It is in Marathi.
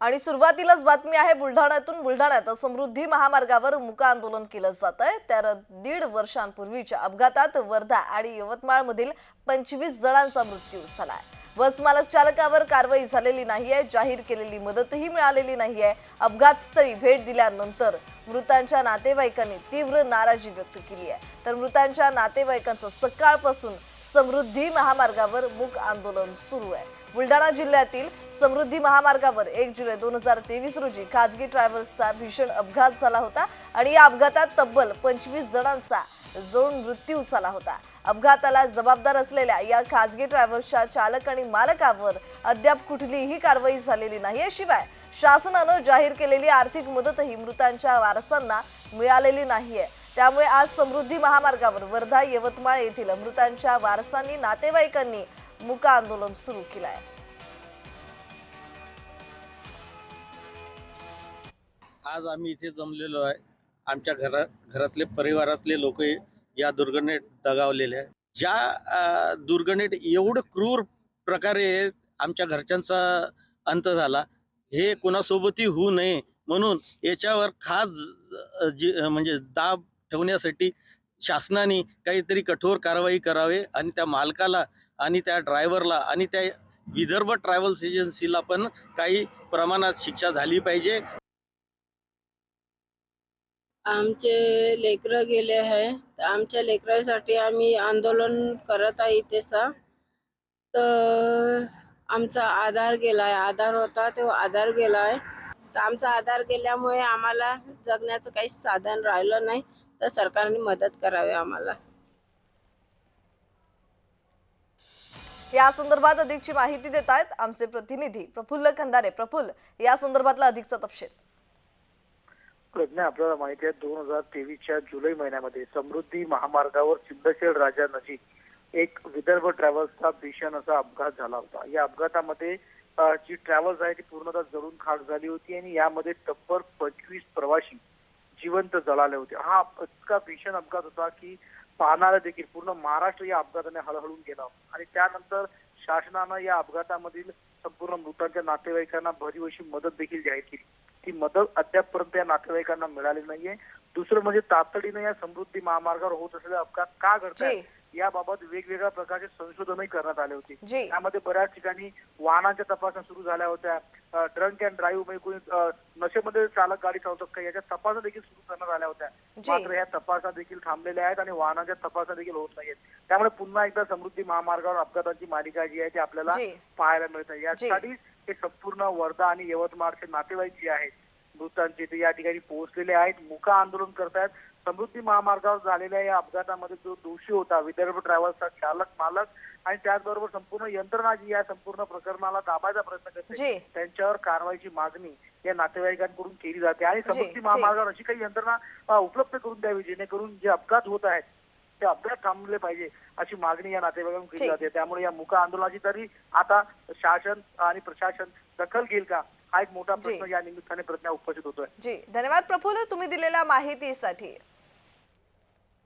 आणि सुरुवातीलाच बातमी आहे बुलढाण्यातून बुलढाण्यात समृद्धी महामार्गावर मुका आंदोलन केलं जात आहे. तर दीड वर्षांपूर्वीच्या अपघातात वर्धा आणि यवतमाळमधील पंचवीस जणांचा मृत्यू झाला बस मालक चालकावर कारवाई झालेली नाहीये जाहीर केलेली मदतही मिळालेली नाहीये अपघातस्थळी भेट दिल्यानंतर मृतांच्या नातेवाईकांनी तीव्र नाराजी व्यक्त केली आहे. तर मृतांच्या नातेवाईकांचं सकाळपासून समृद्धी महामार्गावर मूक आंदोलन सुरू आहे. बुलढाणा जिल्ह्यातील समृद्धी महामार्गावर एक जुलै दोन हजार तेवीस रोजी खाजगी ट्रॅव्हल्सचा भीषण अपघात झाला होता आणि या अपघातात तब्बल पंचवीस जणांचा जोड मृत्यू झाला होता. अपघाताला जबाबदार असलेल्या या खासगी ट्रॅव्हल्सच्या चालक आणि मालकावर अद्याप कुठलीही कारवाई झालेली नाही. शिवाय शासनानं जाहीर केलेली आर्थिक मदतही मृतांच्या वारसांना मिळालेली नाहीये. त्यामुळे आज समृद्धी महामार्गावर वर्धा यवतमाळ येथील मृतांच्या वारसांनी नातेवाईकांनी मुका आंदोलन सुरू केलं आहे आज आम्ही इथे जमलेलो आहे. आमच्या घरा घरातले परिवारातले लोक या दुर्घटनेत दगावलेल्या आहे ज्या दुर्घटनेत एवढं क्रूर प्रकारे आमच्या घरच्यांचा अंत झाला हे कोणासोबतही होऊ नये म्हणून याच्यावर खास जी म्हणजे दाब ठेवण्यासाठी शासनाने काहीतरी कठोर कारवाई करावे आणि त्या मालकाला आणि त्या ड्रायव्हरला आणि त्या विदर्भ ट्रॅव्हल्स एजन्सीला पण काही प्रमाणात शिक्षा झाली पाहिजे. आमचे लेकरं गेले आहे. तर आमच्या लेकरासाठी आम्ही आंदोलन करत आहे इथे तर आमचा आधार गेला आहे आधार होता तो आधार गेला आहे तर आमचा आधार गेल्यामुळे आम्हाला जगण्याचं काही साधन राहिलं नाही. तर सरकारने मदत करावी आम्हाला. या संदर्भात अधिकची माहिती देत आहेत आमचे प्रतिनिधी प्रफुल्ल खंदारे. प्रफुल्ल या संदर्भातला अधिकचा तपशील. प्रज्ञा आपल्याला माहिती आहे दोन हजार तेवीसच्या जुलै महिन्यामध्ये समृद्धी महामार्गावर सिद्धशेड राजा नजीक एक विदर्भ ट्रॅव्हल्सचा भीषण असा अपघात झाला होता. या अपघातामध्ये जी ट्रॅव्हल्स आहे ती पूर्णतः जळून खाक झाली होती आणि यामध्ये तब्बल पंचवीस प्रवासी जिवंत जळाले होते. हा इतका भीषण अपघात होता की पाहणारा देखील पूर्ण महाराष्ट्र या अपघाताने हळहळून गेला. आणि त्यानंतर शासनानं या अपघातामधील संपूर्ण मृतांच्या नातेवाईकांना भरीव अशी मदत देखील जाहीर केली. ती मदत अद्यापपर्यंत या नातेवाईकांना मिळाली नाहीये. दुसरं म्हणजे तातडीनं या समृद्धी महामार्गावर होत असलेले अपघात का घडतात याबाबत वेगवेगळ्या प्रकारचे संशोधनही करण्यात आले होते. त्यामध्ये बऱ्याच ठिकाणी वाहनांच्या तपासण्या सुरू झाल्या होत्या. ड्रंक अँड ड्राईव्ह म्हणजे कोणी नशेमध्ये चालक गाडी चालवतात का याच्या तपासण्या देखील सुरू करण्यात आल्या होत्या. मात्र या तपासण्या देखील थांबलेल्या आहेत आणि वाहनांच्या तपासण्या देखील होत नाहीयेत. त्यामुळे पुन्हा एकदा समृद्धी महामार्गावर अपघातांची मालिका जी आहे ती आपल्याला पाहायला मिळतं यासाठी हे संपूर्ण वर्धा आणि यवतमाळचे नातेवाईक जे आहेत मृतांचे ते या ठिकाणी पोहोचलेले आहेत. मुका आंदोलन करतायत. समृद्धी महामार्गावर झालेल्या या अपघातामध्ये जो दोषी होता विदर्भ ट्रॅव्हल्सचा चालक मालक आणि त्याचबरोबर संपूर्ण यंत्रणा जी या संपूर्ण प्रकरणाला दाबायचा प्रयत्न करते त्यांच्यावर कारवाईची मागणी या नातेवाईकांकडून केली जाते. आणि समृद्धी. महामार्गावर अशी काही यंत्रणा उपलब्ध करून द्यावी जेणेकरून जे अपघात होत आहेत ते अपघात थांबले पाहिजे अशी मागणी या नातेवाईकांकडून केली. जाते. त्यामुळे या मुका आंदोलनाची तरी आता शासन आणि प्रशासन दखल घेईल का? हा एक मोठा प्रश्न. या निमित्ताने प्रज्ञा उपस्थित होतोय. जी. धन्यवाद प्रफुल्ल तुम्ही दिलेल्या माहितीसाठी.